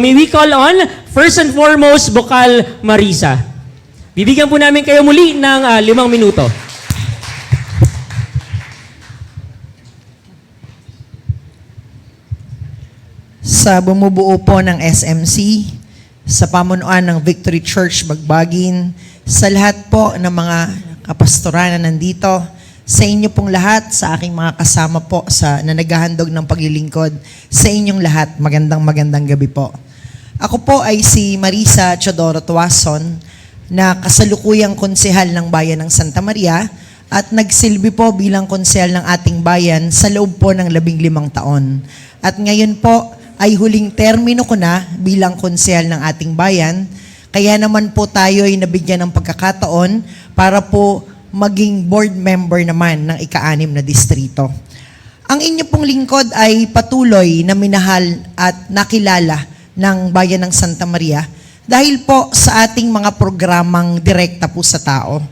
May we call on, first and foremost, Bukal Marisa. Bibigyan po namin kayo muli ng ah, limang minuto. sa bumubuo po ng SMC, sa pamunuan ng Victory Church Bagbagin, sa lahat po ng mga kapastoran na nandito, sa inyo pong lahat, sa aking mga kasama po sa na naghahandog ng paglilingkod, sa inyong lahat, magandang magandang gabi po. Ako po ay si Marisa Chodoro Tuason, na kasalukuyang konsehal ng bayan ng Santa Maria at nagsilbi po bilang konsehal ng ating bayan sa loob po ng labing limang taon. At ngayon po ay huling termino ko na bilang konsehal ng ating bayan. Kaya naman po tayo ay nabigyan ng pagkakataon para po maging board member naman ng ika-anim na distrito. Ang inyo pong lingkod ay patuloy na minahal at nakilala ng bayan ng Santa Maria dahil po sa ating mga programang direkta po sa tao.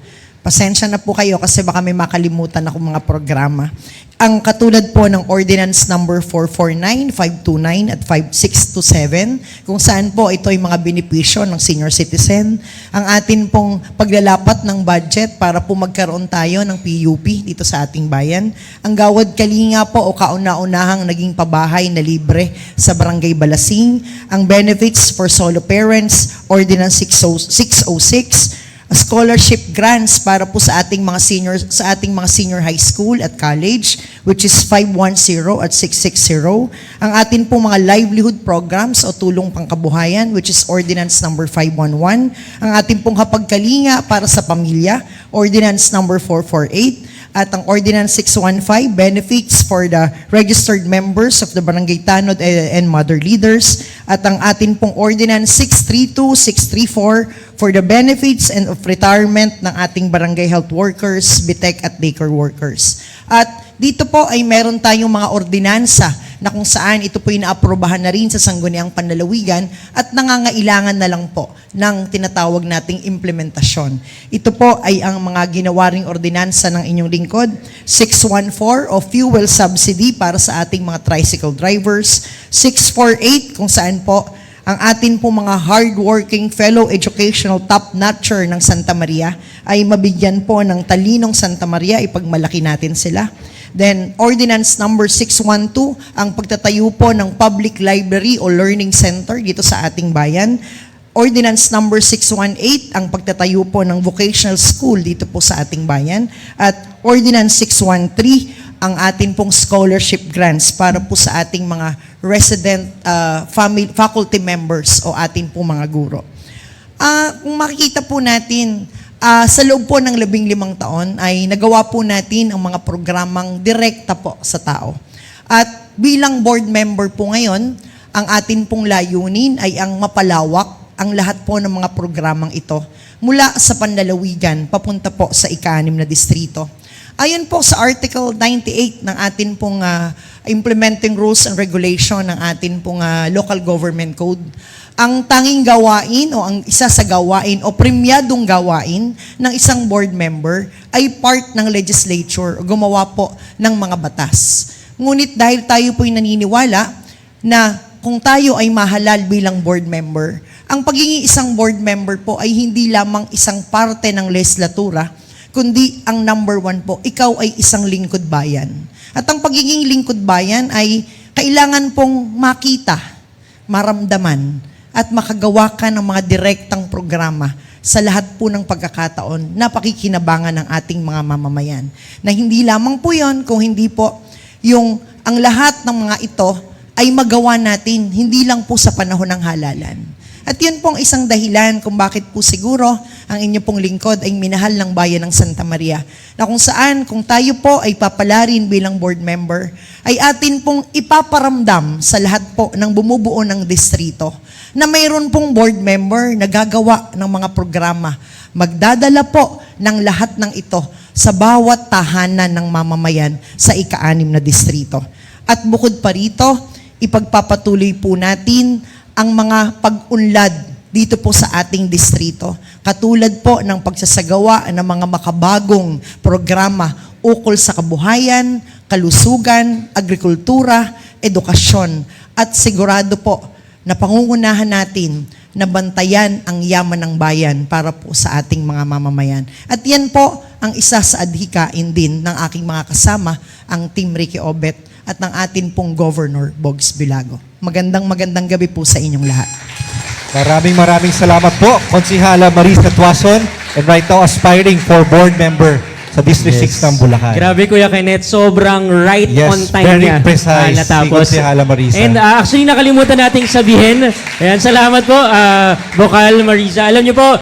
Pasensya na po kayo kasi baka may makalimutan ako mga programa. Ang katulad po ng Ordinance Number 449, 529 at 5627 kung saan po ito ay mga benepisyo ng senior citizen. Ang atin pong paglalapat ng budget para po magkaroon tayo ng PUP dito sa ating bayan. Ang gawad kalinga po o kauna-unahang naging pabahay na libre sa Barangay Balasing. Ang benefits for solo parents, Ordinance 606, scholarship grants para po sa ating mga senior sa ating mga senior high school at college which is 510 at 660 ang atin pong mga livelihood programs o tulong pangkabuhayan which is ordinance number 511 ang ating pong hapagkalinga para sa pamilya ordinance number 448 at ang Ordinance 615, benefits for the registered members of the Barangay Tanod and Mother Leaders. At ang atin pong Ordinance 632, 634 for the benefits and of retirement ng ating barangay health workers, BTEC at daycare workers. At dito po ay meron tayong mga ordinansa na kung saan ito po inaaprobahan na rin sa sangguniang panlalawigan at nangangailangan na lang po ng tinatawag nating implementasyon. Ito po ay ang mga ginawa ordinansa ng inyong lingkod. 614 o fuel subsidy para sa ating mga tricycle drivers. 648 kung saan po ang atin po mga hardworking fellow educational top-notcher ng Santa Maria ay mabigyan po ng talinong Santa Maria, ipagmalaki natin sila. Then, Ordinance number 612, ang pagtatayo po ng public library o learning center dito sa ating bayan. Ordinance number 618, ang pagtatayo po ng vocational school dito po sa ating bayan. At Ordinance 613, ang atin pong scholarship grants para po sa ating mga resident uh, family, faculty members o atin po mga guro. Ah, kung makikita po natin, ah, sa loob po ng labing limang taon ay nagawa po natin ang mga programang direkta po sa tao. At bilang board member po ngayon, ang atin pong layunin ay ang mapalawak ang lahat po ng mga programang ito mula sa panlalawigan papunta po sa ika-anim na distrito. Ayon po sa Article 98 ng atin pong ah, Implementing Rules and Regulation ng atin pong ah, Local Government Code, ang tanging gawain o ang isa sa gawain o premyadong gawain ng isang board member ay part ng legislature o gumawa po ng mga batas. Ngunit dahil tayo po'y naniniwala na kung tayo ay mahalal bilang board member, ang pagiging isang board member po ay hindi lamang isang parte ng legislatura, kundi ang number one po, ikaw ay isang lingkod bayan. At ang pagiging lingkod bayan ay kailangan pong makita, maramdaman, at makagawa ka ng mga direktang programa sa lahat po ng pagkakataon na pakikinabangan ng ating mga mamamayan. Na hindi lamang po yon kung hindi po yung ang lahat ng mga ito ay magawa natin, hindi lang po sa panahon ng halalan. At yun pong isang dahilan kung bakit po siguro ang inyo pong lingkod ay minahal ng bayan ng Santa Maria. Na kung saan, kung tayo po ay papalarin bilang board member, ay atin pong ipaparamdam sa lahat po ng bumubuo ng distrito na mayroon pong board member na gagawa ng mga programa. Magdadala po ng lahat ng ito sa bawat tahanan ng mamamayan sa ika-anim na distrito. At bukod pa rito, ipagpapatuloy po natin ang mga pag-unlad dito po sa ating distrito. Katulad po ng pagsasagawa ng mga makabagong programa ukol sa kabuhayan, kalusugan, agrikultura, edukasyon, at sigurado po na pangungunahan natin na bantayan ang yaman ng bayan para po sa ating mga mamamayan. At yan po ang isa sa adhikain din ng aking mga kasama, ang Team Ricky Obet at ng atin pong Governor Bogs Bilago. Magandang magandang gabi po sa inyong lahat. Maraming maraming salamat po, Konsihala Marisa Tuason, and right now aspiring for board member sa District Yes. 6 ng Bulacan. Grabe Kuya Kenneth, sobrang right Yes, on time very niya. precise, ah, natapos. si Hala Marisa. And ah, actually nakalimutan nating sabihin. Ayan, salamat po, ah, Bokal Marisa. Alam niyo po,